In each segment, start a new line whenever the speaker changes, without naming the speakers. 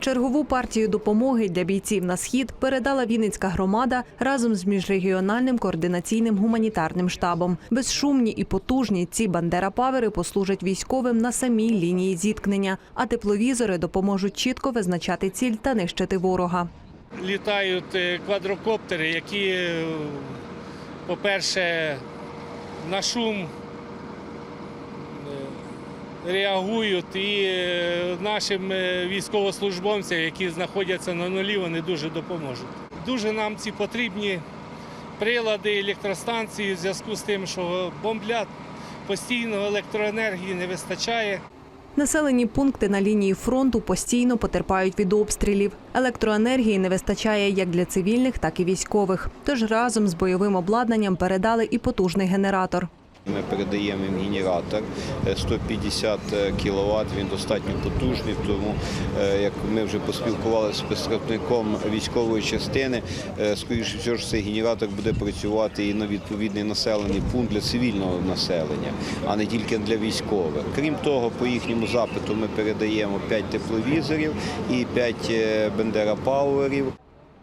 Чергову партію допомоги для бійців на схід передала Вінницька громада разом з міжрегіональним координаційним гуманітарним штабом. Безшумні і потужні ці бандера-павери послужать військовим на самій лінії зіткнення, а тепловізори допоможуть чітко визначати ціль та нищити ворога.
літають е, квадрокоптери, які, е, по-перше, на шум реагують і е, нашим е, військовослужбовцям, які знаходяться на нулі, вони дуже допоможуть. Дуже нам ці потрібні прилади, електростанції в зв'язку з тим, що бомблять постійно електроенергії не вистачає.
Населені пункти на лінії фронту постійно потерпають від обстрілів. Електроенергії не вистачає як для цивільних, так і військових. Тож разом з бойовим обладнанням передали і потужний генератор.
Ми передаємо їм генератор е, 150 кВт, він достатньо потужний, тому е, як ми вже поспілкувалися з представником військової частини, е, скоріше всього цей генератор буде працювати і на відповідний населений пункт для цивільного населення, а не тільки для військових. Крім того, по їхньому запиту ми передаємо 5 тепловізорів і 5 бендера-пауерів.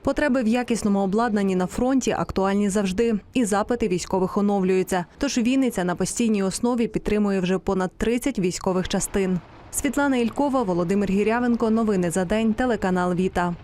Потреби в якісному обладнанні на фронті актуальні завжди, і запити військових оновлюються. Тож Вінниця на постійній основі підтримує вже понад 30 військових частин. Світлана Ількова, Володимир Гірявенко. Новини за день. Телеканал Віта.